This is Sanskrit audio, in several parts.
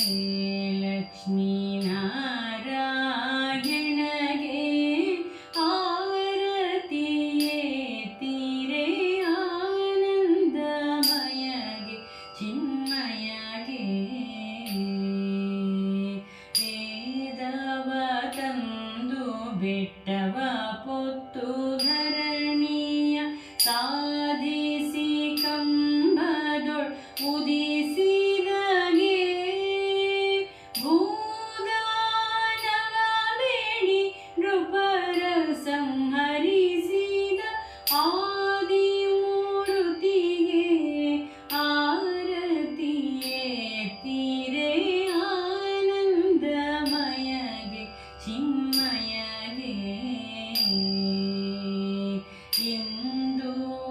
लक्ष्मी नाराय जनगे आरतिरे तीरे आनन्दमय चिन्मय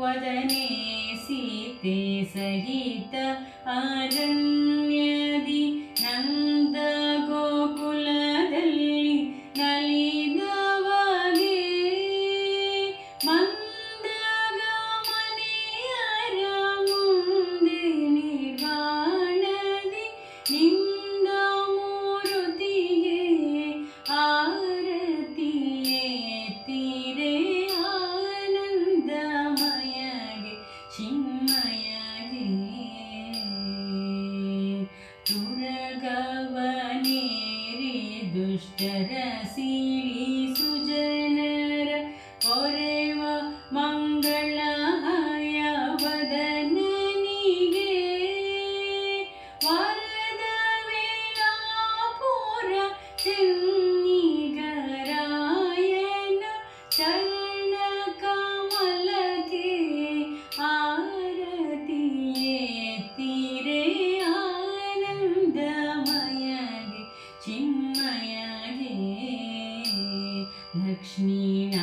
वदने सीते सहित आरण्यदि न गोकुल युरगवनिरि दुष्टरसिलि सुजनर परे वा मङ्गलय वदननि वरदवे लक्ष्मीनारायणगे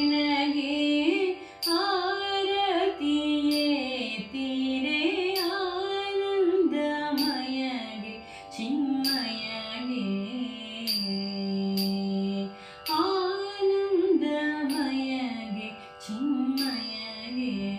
नारायणे आरतीरे आनन्दमयगे चिन्मयगे। आनन्दमयगे चिन्मयगे।